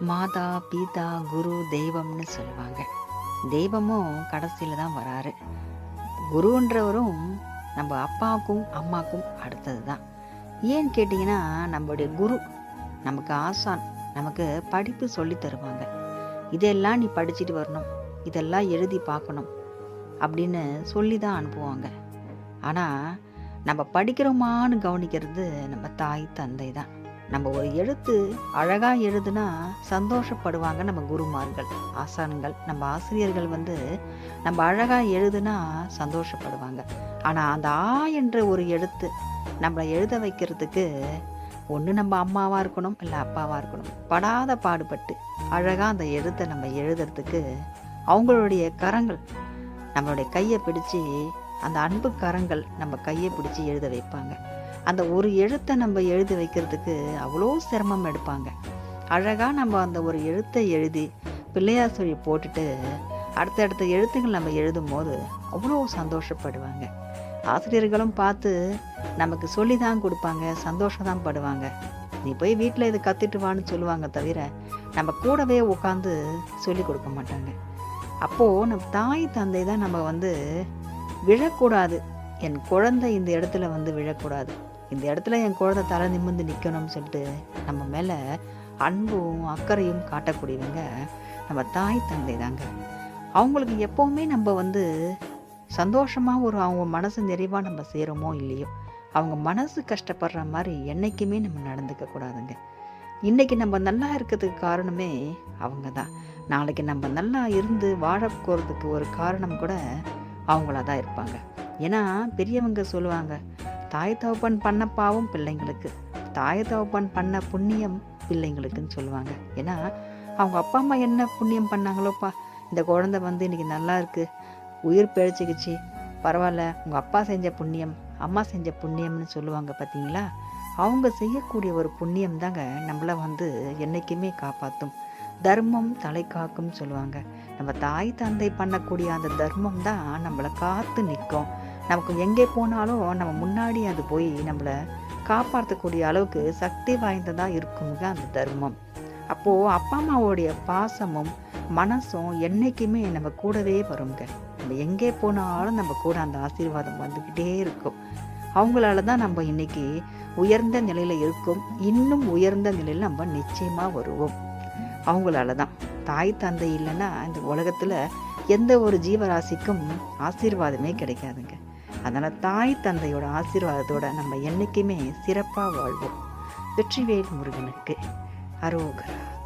மாதா பீதா குரு தெய்வம்னு சொல்லுவாங்க. தெய்வமும் கடைசியில் தான் வராரு. குருன்றவரும் நம்ம அப்பாவுக்கும் அம்மாவுக்கும் அடுத்தது தான். ஏன்னு கேட்டிங்கன்னா நம்மளுடைய குரு நமக்கு ஆசான் நமக்கு படிப்பு சொல்லி தருவாங்க. இதெல்லாம் நீ படிச்சுட்டு வரணும். இதெல்லாம் எழுதி பார்க்கணும். அப்படின்னு சொல்லி தான் அனுப்புவாங்க. ஆனால் நம்ம படிக்கிறோமான்னு கவனிக்கிறது நம்ம தாய் தந்தை தான். நம்ம ஒரு எழுத்து அழகாக எழுதுனா சந்தோஷப்படுவாங்க நம்ம குருமார்கள். ஆசான்கள் நம்ம ஆசிரியர்கள் வந்து நம்ம அழகாக எழுதுனா சந்தோஷப்படுவாங்க. ஆனால் அந்த ஆ என்ற ஒரு எழுத்து நம்மளை எழுத வைக்கிறதுக்கு ஒன்று நம்ம அம்மாவாக இருக்கணும் இல்லை அப்பாவாக இருக்கணும். படாத பாடுபட்டு அழகாக அந்த எழுத்தை நம்ம எழுதுறதுக்கு அவங்களுடைய கரங்கள் நம்மளுடைய கையை பிடிச்சி அந்த அன்பு கரங்கள் நம்ம கையை பிடிச்சி எழுத வைப்பாங்க. அந்த ஒரு எழுத்தை நம்ம எழுதி வைக்கிறதுக்கு அவ்வளோ சிரமம் எடுப்பாங்க. அழகாக நம்ம அந்த ஒரு எழுத்தை எழுதி பிள்ளையார் சொல்லி போட்டுட்டு அடுத்தடுத்த எழுத்துக்கள் நம்ம எழுதும் போது அவ்வளோ சந்தோஷப்படுவாங்க. ஆசிரியர்களும் பார்த்து நமக்கு சொல்லி தான் கொடுப்பாங்க சந்தோஷம் தான் படுவாங்க. நீ போய் வீட்டில் இதை கற்றுட்டு வான்னு சொல்லுவாங்க தவிர நம்ம கூடவே உட்காந்து சொல்லி கொடுக்க மாட்டாங்க. அப்போது நம்ம தாய் தந்தை தான் நம்ம வந்து விழக்கூடாது. என் குழந்தை இந்த இடத்துல வந்து விழக்கூடாது. இந்த இடத்துல என் குழந்தை தலை நிமிர்ந்து நிற்கணும்னு சொல்லிட்டு நம்ம மேலே அன்பும் அக்கறையும் காட்டக்கூடியவங்க நம்ம தாய் தந்தை தாங்க. அவங்களுக்கு எப்போவுமே நம்ம வந்து சந்தோஷமாக ஒரு அவங்க மனசு நிறைவாக நம்ம செய்கிறோமோ இல்லையோ அவங்க மனசு கஷ்டப்படுற மாதிரி என்றைக்குமே நம்ம நடந்துக்க கூடாதுங்க. இன்றைக்கி நம்ம நல்லா இருக்கிறதுக்கு காரணமே அவங்க தான். நாளைக்கு நம்ம நல்லா இருந்து வாழ போகிறதுக்கு ஒரு காரணம் கூட அவங்களா தான் இருப்பாங்க. ஏன்னா பெரியவங்க சொல்லுவாங்க தாய் தகப்பன் பண்ண பாவம் பிள்ளைங்களுக்கு தாய் தகப்பன் பண்ண புண்ணியம் பிள்ளைங்களுக்குன்னு சொல்லுவாங்க. ஏன்னா அவங்க அப்பா அம்மா என்ன புண்ணியம் பண்ணாங்களோப்பா? இந்த குழந்தை வந்து இன்னைக்கு நல்லா இருக்குது உயிர் பிழைச்சிக்கிச்சு. பரவாயில்ல உங்கள் அப்பா செஞ்ச புண்ணியம் அம்மா செஞ்ச புண்ணியம்னு சொல்லுவாங்க பார்த்தீங்களா அவங்க செய்யக்கூடிய ஒரு புண்ணியம் தாங்க நம்மளை வந்து என்றைக்குமே காப்பாற்றும் தர்மம் தலை காக்கும் சொல்லுவாங்க. நம்ம தாய் தந்தை பண்ணக்கூடிய அந்த தர்மம் தான் நம்மளை காத்து நிற்கும். நமக்கு எங்கே போனாலும் நம்ம முன்னாடி அது போய் நம்மளை காப்பாற்றக்கூடிய அளவுக்கு சக்தி வாய்ந்ததாக இருக்குங்க அந்த தர்மம். அப்போது அப்பா அம்மாவோடைய பாசமும் மனசும் என்றைக்குமே நம்ம கூடவே வருங்க. நம்ம எங்கே போனாலும் நம்ம கூட அந்த ஆசீர்வாதம் வந்துக்கிட்டே இருக்கும். அவங்களால தான் நம்ம இன்னைக்கு உயர்ந்த நிலையில் இருக்கும். இன்னும் உயர்ந்த நிலையில் நம்ம நிச்சயமாக வருவோம். அவங்களால தான். தாய் தந்தை இல்லைன்னா இந்த உலகத்தில் எந்த ஒரு ஜீவராசிக்கும் ஆசீர்வாதமே கிடைக்காதுங்க. அதனால் தாய் தந்தையோட ஆசீர்வாதத்தோடு நம்ம என்றைக்குமே சிறப்பாக வாழ்வோம். வெற்றிவேல் முருகனுக்கு அரோகரா.